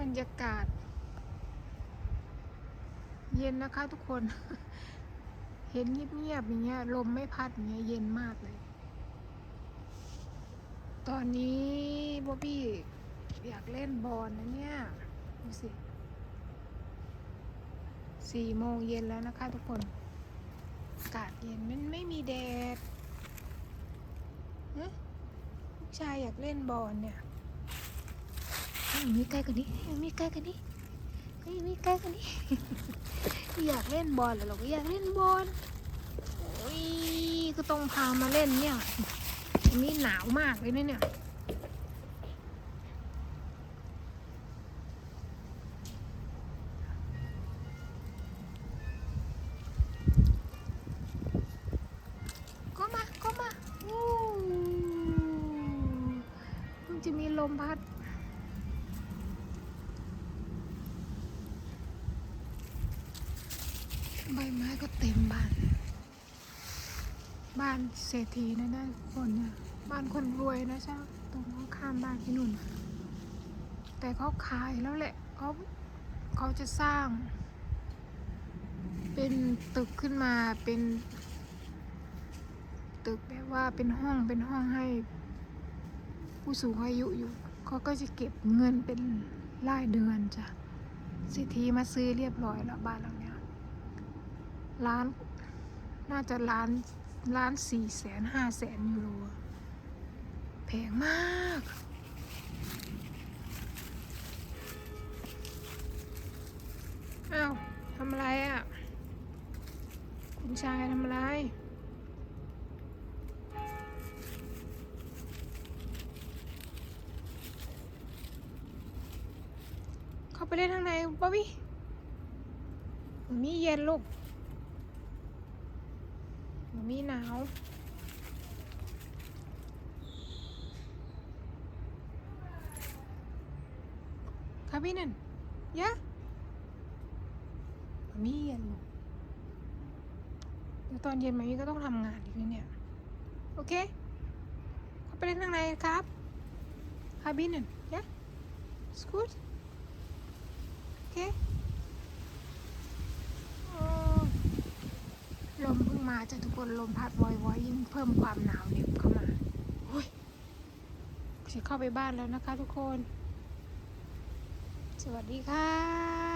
บรรยากาศ เย็นนะคะทุกคน เห็นเงียบๆอย่างเงี้ย ลมไม่พัดอย่างเงี้ยเย็นมากเลย ตอนนี้บ๊อบบี้อยากเล่นบอลนะเนี่ย ดูสิสี่โมงเย็นแล้วนะคะทุกคน อากาศเย็นมันไม่มีแดดฮะลูกชายอยากเล่นบอลเนี่ย มีใกล้กันนี้มีใกล้กันนี้เฮ้ยมีใกล้กันนี้ อยากเล่นบอลเหรอเราอยากเล่นบอลโอ้ยก็ต้องพามาเล่นเนี่ยอันนี้หนาวมากเลยนะเนี่ยก็มาก็มาอู้เพิ่งจะมีลมพัด ใบไม้ก็เต็มบ้าน บ้านเศรษฐีนะนะคนเนี่ยบ้านคนรวยนะใช่ตรงข้ามบ้านที่นู่น แต่เขาขายแล้วแหละเขาเขาจะสร้าง เป็นตึกขึ้นมาเป็นตึกแบบว่าเป็นห้องเป็นห้องให้ ผู้สูงอายุอยู่ เขาก็จะเก็บเงินเป็นรายเดือนจ้ะสิทธีมาซื้อเรียบร้อยแล้วบ้านหลังเนี้ย ล้าน น่าจะล้านล้านสี่แสนห้าแสนยูโรแพงมาก อ้าวทำอะไรอะ คุณชายทำอะไรเข้าไปเล่นข้างในบ๊อบบี้มีเย็นลูก มีหนาวครับพี่นันยะมีเย็นลูกเดี๋ยวตอนเย็นมันมีก็ต้องทำงานอีกนเนี่ย โอเคเขาไปเล่นข้างในครับครับพี่นันยะสกูตโอเคโอ้ล มาจะทุกคนลมพัดวอยๆยิ่งเพิ่มความหนาวเหน็บเข้ามาโอ้ยจะเข้าไปบ้านแล้วนะคะทุกคน สวัสดีค่ะ